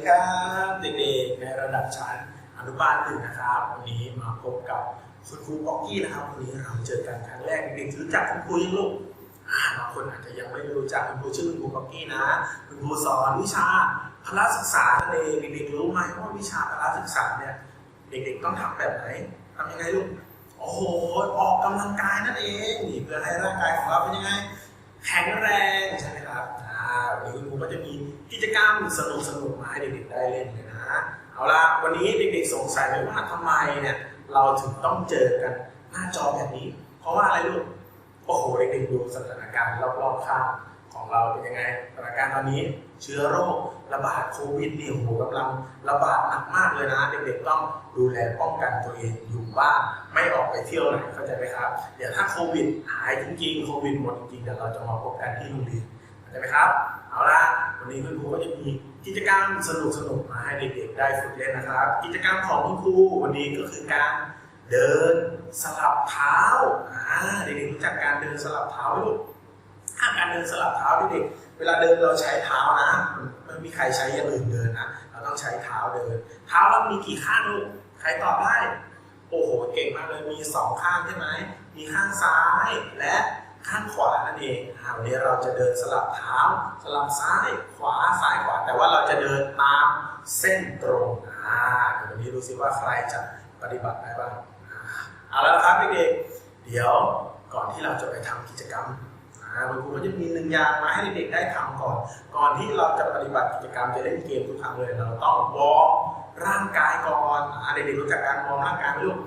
ดีครับเด็กๆในระดับชั้นอนุบาลหนึ่งนะครับ วันนี้มาพบกับคุณครูป๊อกกี้นะครับวันนี้เราเจอกันครั้งแรกเด็กๆรู้จักคุณครูยังลูกบางคนอาจจะยังไม่รู้จักคุณครูชื่อคุณครูป๊อกกี้นะคุณครูสอนวิชาพละศึกษานั่นเองเด็กๆรู้ไหมว่าวิชาพละศึกษาเนี่ยเด็กๆต้องทำแบบไหนทำยังไงลูกโอ้โหออกกำลังกายนั่นเองนี่เพื่อให้ร่างกายของเราเป็นยังไง แข็งแรงใช่ไหมครับอ่าวันนี้คุณครูก็จะมี กิจกรรมสนุกสนุกๆมาให้เด็กๆได้เล่นเลยนะเอาละวันนี้เด็กๆสงสัยไหมว่าทำไมเนี่ยเราถึงต้องเจอกันหน้าจอแบบนี้ เพราะว่าอะไรลูกโอ้โหเด็กๆดูสถานการณ์รอบๆข้างของเราเป็นยังไงสถานการณ์ตอนนี้เชื้อโรคระบาดโควิดนี่โอ้โหกำลังระบาดหนักมากเลยนะเด็กๆต้องดูแลป้องกันตัวเองอยู่บ้านไม่ออกไปเที่ยวไหนเข้าใจไหมครับเดี๋ยวถ้าโควิดหายจริงๆโควิดหมดจริงๆเดี๋ยวเราจะมาพบกันที่โรงเรียนเข้าใจไหมครับ เอาละ วันนี้คุณครูก็จะมีกิจกรรมสนุกๆมาให้เด็กๆได้ฝึกเล่นนะครับ กิจกรรมของคุณครูวันนี้ก็คือการเดินสลับเท้าอ่าเด็กๆรู้จักการเดินสลับเท้าไหมลูกการเดินสลับเท้าเด็กๆเวลาเดินเราใช้เท้านะไม่มีใครใช้อย่างอื่นเดินนะเราต้องใช้เท้าเดิน เท้าเรามีกี่ข้างลูกใครตอบได้โอ้โหเก่งมากเลยมีสองข้างใช่ไหมมีข้างซ้ายและ ข้างขวานั่นเองอ่าวันนี้เราจะเดินสลับเท้าสลับซ้ายขวาซ้ายขวา แต่ว่าเราจะเดินตามเส้นตรงอ่าเดี๋ยววันนี้ดูซิว่าใครจะปฏิบัติได้บ้างเอาแล้วนะครับเด็กๆเดี๋ยวก่อนที่เราจะไปทำกิจกรรมคุณครูก็จะมีหนึ่งอย่างมาให้เด็กๆได้ทำก่อน ก่อนที่เราจะปฏิบัติกิจกรรมจะเล่นเกมทุกครั้งเลย เราต้องวอร์มร่างกายก่อนเด็กๆรู้จักการวอร์มร่างกายไหมลูก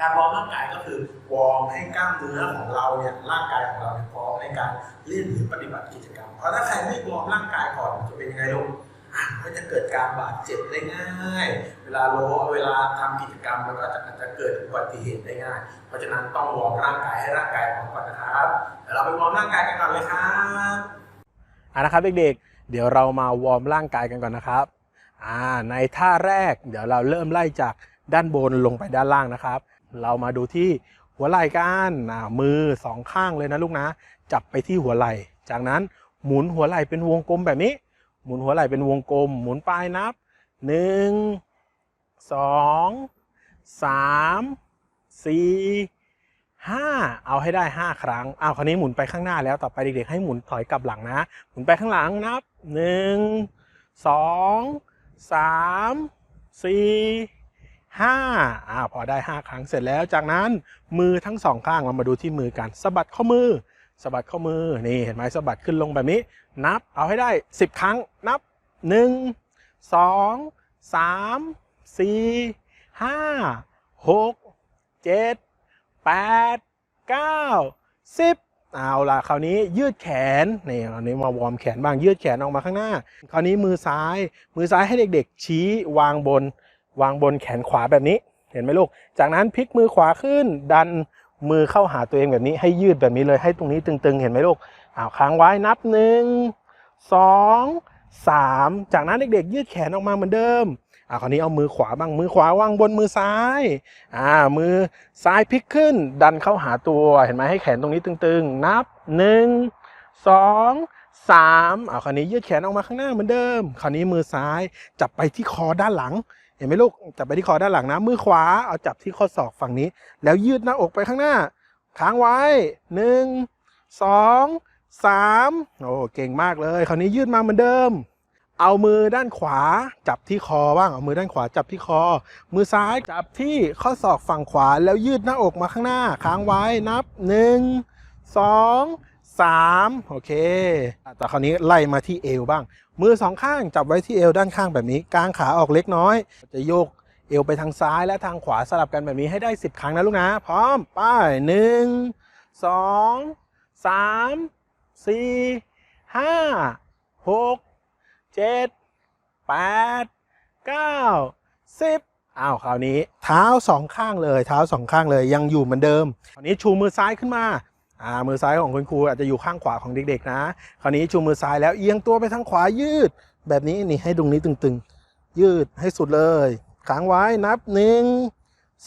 การวอร์มร่างกายก็คือวอร์มให้กล้ามเนื้อของเราเนี่ยร่างกายของเราเนี่ยพร้อมในการเล่นหรือปฏิบัติกิจกรรม เพราะถ้าใครไม่วอร์มร่างกายก่อนจะเป็นยังไงลูกอะก็จะเกิดการบาดเจ็บได้ง่าย เวลาโลเวลาทำกิจกรรมมันก็จะอาจจะเกิดอุบัติเหตุได้ง่าย เพราะฉะนั้นต้องวอร์มร่างกายให้ร่างกายพร้อมก่อนนะครับเดี๋ยวเราไปวอร์มร่างกายกันก่อนเลยครับอ่านะครับเด็กๆ เดี๋ยวเรามาวอร์มร่างกายกันก่อนนะครับอ่าในท่าแรกเดี๋ยวเราเริ่มไล่จาก ด้านบนลงไปด้านล่างนะครับ เรามาดูที่หัวไหล่กันมือสองข้างเลยนะลูกนะ จับไปที่หัวไหล่ จากนั้นหมุนหัวไหล่เป็นวงกลมแบบนี้ หมุนหัวไหล่เป็นวงกลม หมุนปลายนับหนึ่งสองสามสี่ห้าเอาให้ได้ห้าครั้งเอาคราวนี้หมุนไปข้างหน้าแล้วต่อไปเด็กๆให้หมุนถอยกลับหลังนะ หมุนไปข้างหลังนับหนึ่งสองสามสี่ ห้าอ่าพอได้ห้าครั้งเสร็จแล้วจากนั้นมือทั้งสองข้างเรามาดูที่มือกันสะบัดข้อมือสะบัดข้อมือนี่เห็นไหมสะบัดขึ้นลงแบบนี้ นับเอาให้ได้สิบครั้งนับหนึ่งสองสามสี่ห้าหกเจ็ดแปดเก้าสิบเอาล่ะคราวนี้ยืดแขนนี่คราวนี้มาวอร์มแขนบ้างยืดแขนออกมาข้างหน้า คราวนี้มือซ้าย มือซ้ายให้เด็กๆ ชี้วางบน วางบนแขนขวาแบบนี้ เห็นไหมลูก จากนั้นพลิกมือขวาขึ้น ดันมือเข้าหาตัวเองแบบนี้ ให้ยืดแบบนี้เลย ให้ตรงนี้ตึงๆ เห็นไหมลูกอ้าวค้างไว้นับหนึ่งสองสามจากนั้นเด็กๆ ยืดแขนออกมาเหมือนเดิมอ่าคราวนี้เอามือขวาบ้างมือขวาวางบนมือซ้ายอ่ามือซ้ายพลิกขึ้น ดันเข้าหาตัวเห็นไหมให้แขนตรงนี้ตึงๆ นับหนึ่งสองสามอ่าคราวนี้ยืดแขนออกมาข้างหน้าเหมือนเดิม คราวนี้มือซ้ายจับไปที่คอด้านหลัง เห็นไหมลูกจับไปที่คอด้านหลังนะ มือขวาเอาจับที่ข้อศอกฝั่งนี้ แล้วยืดหน้าอกไปข้างหน้าค้างไว้หนึ่งสองสามโอ้เก่งมากเลย คราวนี้ยืดมาเหมือนเดิม เอามือด้านขวาจับที่คอบ้างเอามือด้านขวาจับที่คอ มือซ้ายจับที่ข้อศอกฝั่งขวาแล้วยืดหน้าอกมาข้างหน้า ค้างไว้นับหนึ่งสอง สามโอเค แต่คราวนี้ไล่มาที่เอวบ้าง มือสองข้างจับไว้ที่เอวด้านข้างแบบนี้กางขาออกเล็กน้อย จะโยกเอวไปทางซ้ายและทางขวาสลับกันแบบนี้ให้ได้ 10 ครั้งนะลูกนะ พร้อมไป้ายหนึ่งสองสามสี่ห้าหกเจ็ดแปดเก้าสิบอ้าวคราวนี้เท้าสองข้างเลย เท้าสองข้างเลยยังอยู่เหมือนเดิมคราวนี้ชูมือซ้ายขึ้นมา อ่ามือซ้ายของคุณครูอาจจะอยู่ข้างขวาของเด็กๆนะ คราวนี้ชูมือซ้ายแล้วเอียงตัวไปทางขวายืด แบบนี้นี่ให้ตรงนี้ตึงๆ ยืดให้สุดเลยค้างไว้นับหนึ่ง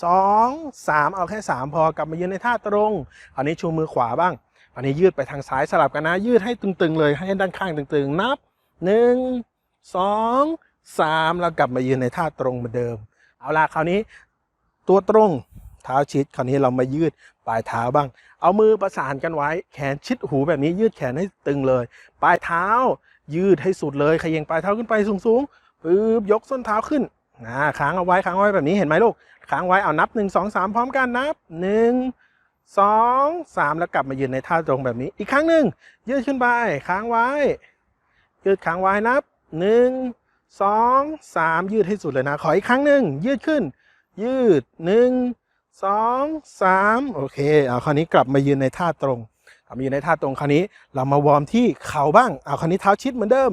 สองสามเอาแค่สามพอกลับมายืนในท่าตรงคราวนี้ชูมือขวาบ้างอันนี้ยืดไปทางซ้ายสลับกันนะ ยืดให้ตึงๆ เลยให้ด้านข้างตึงๆ นับหนึ่งสองสามแล้วกลับมายืนในท่าตรงเหมือนเดิม เอาล่ะคราวนี้ตัวตรงเท้าชิดคราวนี้เรามายืดปลายเท้าบ้าง เอามือประสานกันไว้ แขนชิดหูแบบนี้ยืดแขนให้ตึงเลย ปลายเท้า ยืดให้สุดเลยขยงปลายเท้าขึ้นไปสูงๆปึ๊บยกส้นเท้าขึ้นนะค้างเอาไว้ค้างเอาไว้แบบนี้เห็นไหมลูกค้างไว้เอานับหนึ่งสองสามพร้อมกันนับหนึ่งสองสามแล้วกลับมายืนในท่าตรงแบบนี้อีกครั้งหนึ่งยืดขึ้นไปค้างไว้ ยืดค้างไว้นับหนึ่งสองสามยืดให้สุดเลยนะ ขออีกครั้งหนึ่งยืดขึ้น ยืดหนึ่ง สองสามโอเคเอาคราวนี้กลับมายืนในท่าตรงกลับมายืนในท่าตรงคราวนี้ เรามาวอร์มที่เข่าบ้างเอาคราวนี้เท้าชิดเหมือนเดิม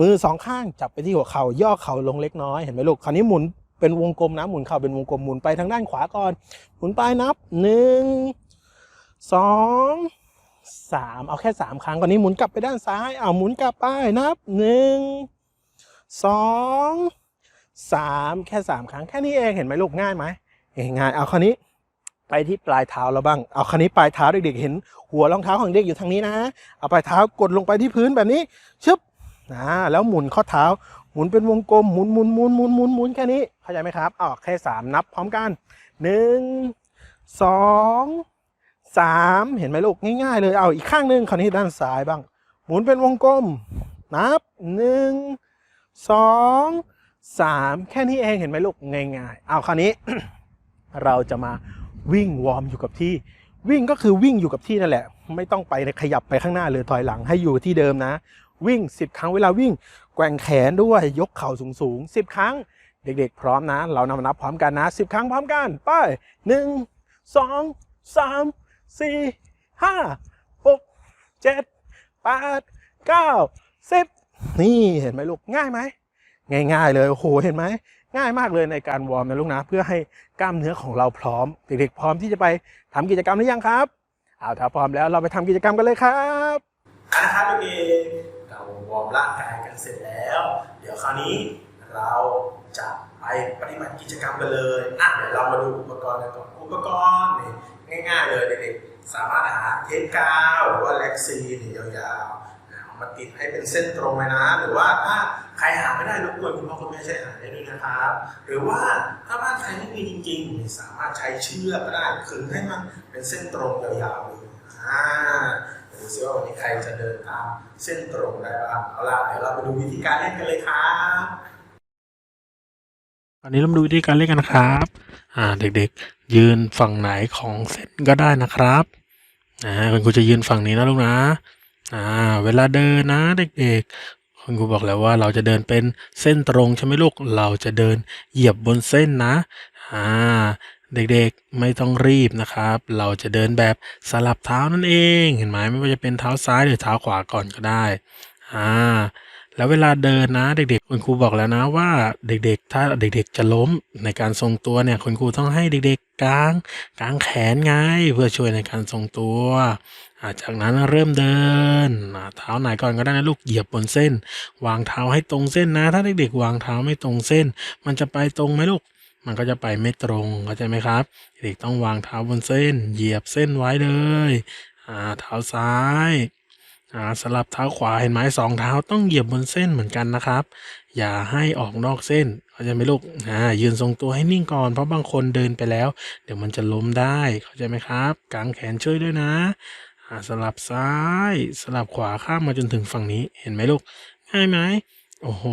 มือสองข้างจับไปที่หัวเข่าย่อเข่าลงเล็กน้อยเห็นไหมลูกคราวนี้หมุนเป็นวงกลมนะหมุนเข่าเป็นวงกลมหมุนไปทางด้านขวาก่อน หมุนไปนับหนึ่งสองสามเอาแค่สามครั้งก่อนนี้หมุนกลับไปด้านซ้ายเอาหมุนกลับไปนับหนึ่งสองสามแค่สามครั้งแค่นี้เองเห็นไหมลูกง่ายไหม ง่ายๆเอาคราวนี้ไปที่ปลายเท้าเราบ้าง เอาคราวนี้ปลายเท้าเด็กๆเห็น หัวรองเท้าของเด็กอยู่ทางนี้นะ เอาปลายเท้ากดลงไปที่พื้นแบบนี้ ชึบนะแล้วหมุนข้อเท้า หมุนเป็นวงกลม หมุนหมุนหมุนหมุนหมุนหมุนแค่นี้ เข้าใจไหมครับออกแค่สามนับพร้อมกันหนึ่งสองสามเห็นไหมลูกง่ายๆเลย เอาอีกข้างหนึ่งคราวนี้ด้านซ้ายบ้าง หมุนเป็นวงกลม นับหนึ่งสองสามแค่นี้เองเห็นไหมลูกง่ายๆ เอาคราวนี้ เราจะมาวิ่งวอร์มอยู่กับที่ วิ่งก็คือวิ่งอยู่กับที่นั่นแหละ ไม่ต้องไปขยับไปข้างหน้าหรือถอยหลังให้อยู่ที่เดิมนะ วิ่ง 10 ครั้งเวลาวิ่ง แกว่งแขนด้วยยกเข่าสูงๆ10 ครั้ง เด็กๆ พร้อมนะ เรานำนับพร้อมกันนะ 10 ครั้งพร้อมกันไปหนึ่งสองสามสี่ห้าหกเจ็ดแปดเก้าสิบนี่เห็นไหมลูกง่ายไหมง่ายๆเลยโอ้โหเห็นไหม ง่ายมากเลยในการวอร์มนะลูกนะเพื่อให้กล้ามเนื้อของเราพร้อมเด็กๆพร้อมที่จะไปทำกิจกรรมหรือยังครับเอาถ้าพร้อมแล้วเราไปทำกิจกรรมกันเลยครับนะครับเด็กๆเราวอร์มร่างกายกันเสร็จแล้ว เดี๋ยวคราวนี้เราจะไปปฏิบัติกิจกรรมกันเลยอะเดี๋ยวเรามาดูอุปกรณ์กันก่อนอุปกรณ์นี่ง่าย ๆ เลยเด็กๆสามารถหาเทปกาวหรือว่าแล็กซีนี่ยาวๆมาติดให้เป็นเส้นตรงเลยนะ หรือว่าถ้า ใครหาไม่ได้รบกวนคุณพ่อคุณแม่ช่วยหาได้ด้วยนะครับ หรือว่าถ้าบ้านใครไม่มีจริงๆ สามารถใช้เชือกก็ได้ขึงให้มันเป็นเส้นตรงยาวๆเลยอ่าดูซิว่าวันนี้ใครจะเดินตามเส้นตรงได้บ้างเอาล่ะเดี๋ยวเราไปดูวิธีการเล่นกันเลยครับตอนนี้เรามาดูวิธีการเล่นกันนะครับ อ่า เด็กๆ ยืนฝั่งไหนของเส้นก็ได้นะครับอ่าคุณครูจะยืนฝั่งนี้นะลูกนะ อ่า เวลาเดินนะ เด็กๆ คุณครูบอกแล้วว่าเราจะเดินเป็นเส้นตรงใช่ไหมลูก เราจะเดินเหยียบบนเส้นนะ อ่า เด็กๆไม่ต้องรีบนะครับ เราจะเดินแบบสลับเท้านั่นเอง เห็นไหมไม่ว่าจะเป็นเท้าซ้ายหรือเท้าขวาก่อนก็ได้ อ่า แล้วเวลาเดินนะเด็กๆ คุณครูบอกแล้วนะว่าเด็กๆ ถ้าเด็กๆ จะล้มในการทรงตัวเนี่ยคุณครูต้องให้เด็กๆกางกางแขนไงเพื่อช่วยในการทรงตัวจากนั้นเริ่มเดินเท้าไหนก่อนก็ได้นะลูกเหยียบบนเส้น วางเท้าให้ตรงเส้นนะ ถ้าเด็กๆวางเท้าไม่ตรงเส้น มันจะไปตรงไหมลูกมันก็จะไปไม่ตรงเข้าใจไหมครับ เด็กต้องวางเท้าบนเส้น เหยียบเส้นไว้เลยเท้าซ้าย อ่าสลับเท้าขวาเห็นไหมสองเท้าต้องเหยียบบนเส้นเหมือนกันนะครับ อย่าให้ออกนอกเส้นเข้าใจไหมลูกอ่ายืนทรงตัวให้นิ่งก่อนเพราะบางคนเดินไปแล้ว เดี๋ยวมันจะล้มได้เข้าใจไหมครับกางแขนช่วยด้วยนะอ่าสลับซ้ายสลับขวาข้ามมาจนถึงฝั่งนี้เห็นไหมลูกง่ายไหมโอ้โห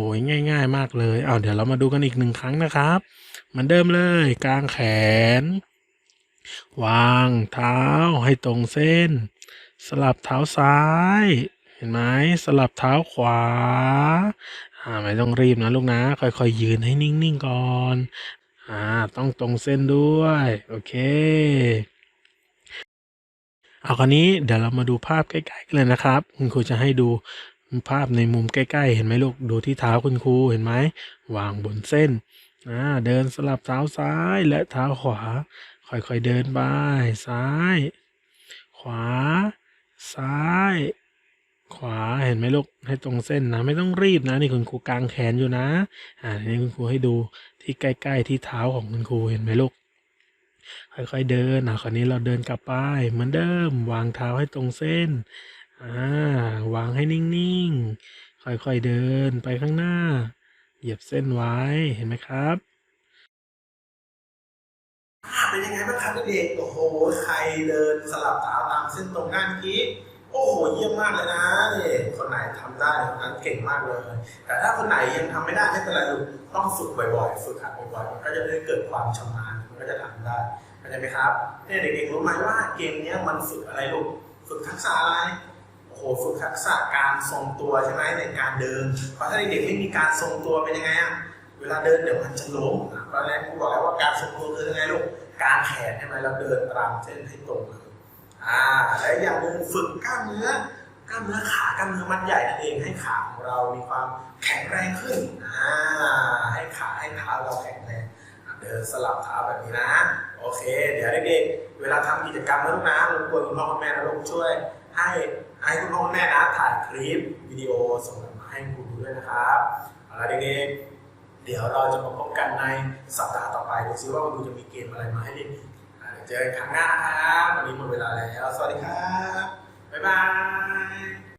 ง่าย ๆ มากเลยเอาเดี๋ยวเรามาดูกันอีกหนึ่งครั้งนะครับเหมือนเดิมเลยกางแขน วางเท้าให้ตรงเส้น สลับเท้าซ้าย เห็นไหมสลับเท้าขวาอ่าไม่ต้องรีบนะลูกนะ ค่อยๆยืนให้นิ่งๆก่อนอ่าต้องตรงเส้นด้วย โอเคเอาคราวนี้เดี๋ยวเรามาดูภาพใกล้ๆกันเลยนะครับ คุณครูจะให้ดูภาพในมุมใกล้ๆ เห็นไหมลูกดูที่เท้าคุณครูเห็นไหมวางบนเส้นอ่าเดินสลับเท้าซ้ายและเท้าขวา ค่อยๆเดินไปซ้าย ขวา ซ้าย ขวาเห็นไหมลูกให้ตรงเส้นนะ ไม่ต้องรีบนะ นี่คุณครูกางแขนอยู่นะ อ่านี้คุณครูให้ดูที่ใกล้ ๆ ที่เท้าของคุณครูเห็นไหมลูกค่อยๆเดินอะคราวนี้เราเดินกลับไปเหมือนเดิม วางเท้าให้ตรงเส้นอ่าวางให้นิ่งๆ ค่อยๆเดินไปข้างหน้า เหยียบเส้นไว้เห็นไหมครับอ่าเป็นยังไงบ้างครับเด็กๆโอ้โหใครเดินสลับเท้าตา เส้นตรงหน้าเมื่อกี้โอ้โหเยี่ยมมากเลยนะนี่คนไหนทำได้คนนั้นเก่งมากเลย แต่ถ้าคนไหนยังทำไม่ได้ไม่เป็นไรลูกต้องฝึกบ่อยๆฝึกหัดบ่อยๆมันก็จะได้เกิดความชำนาญมันก็จะทำได้เข้าใจไหมครับเนี่ยเด็กๆรู้ไหมว่าเกมนี้มันฝึกอะไรลูกฝึกทักษะอะไรโอ้โหฝึกทักษะการทรงตัวใช่ไหมในการเดิน เพราะถ้าเด็กๆไม่มีการทรงตัวเป็นยังไงอะเวลาเดินเดี๋ยวมันจะล้มอะตอนแรกครูบอกแล้วว่าการทรงตัวคือยังไงลูกการแขนใช่ไหมเราเดินตามเส้นให้ตรงเลย อ่าและอย่างหนึ่งฝึกกล้ามเนื้อกล้ามเนื้อขากล้ามเนื้อมัดใหญ่นั่นเองให้ขาของเรามีความแข็งแรงขึ้นอ่าให้ขาให้เท้าเราแข็งแรงเดินสลับเท้าแบบนี้นะโอเค เดี๋ยวเด็กๆเวลาทำกิจกรรมนะลูกนะรบกวนคุณพ่อคุณแม่นะลูกช่วย ให้ให้คุณพ่อคุณแม่นะถ่ายคลิปวิดีโอส่งมาให้คุณดูด้วยนะครับเอาละเด็กๆเดี๋ยวเราจะมาพบกันในสัปดาห์ต่อไปดูซิว่าคุณจะมีเกมอะไรมาให้เล่น เจอกันครั้งหน้านะครับ วันนี้หมดเวลาแล้ว สวัสดีครับ บ๊ายบาย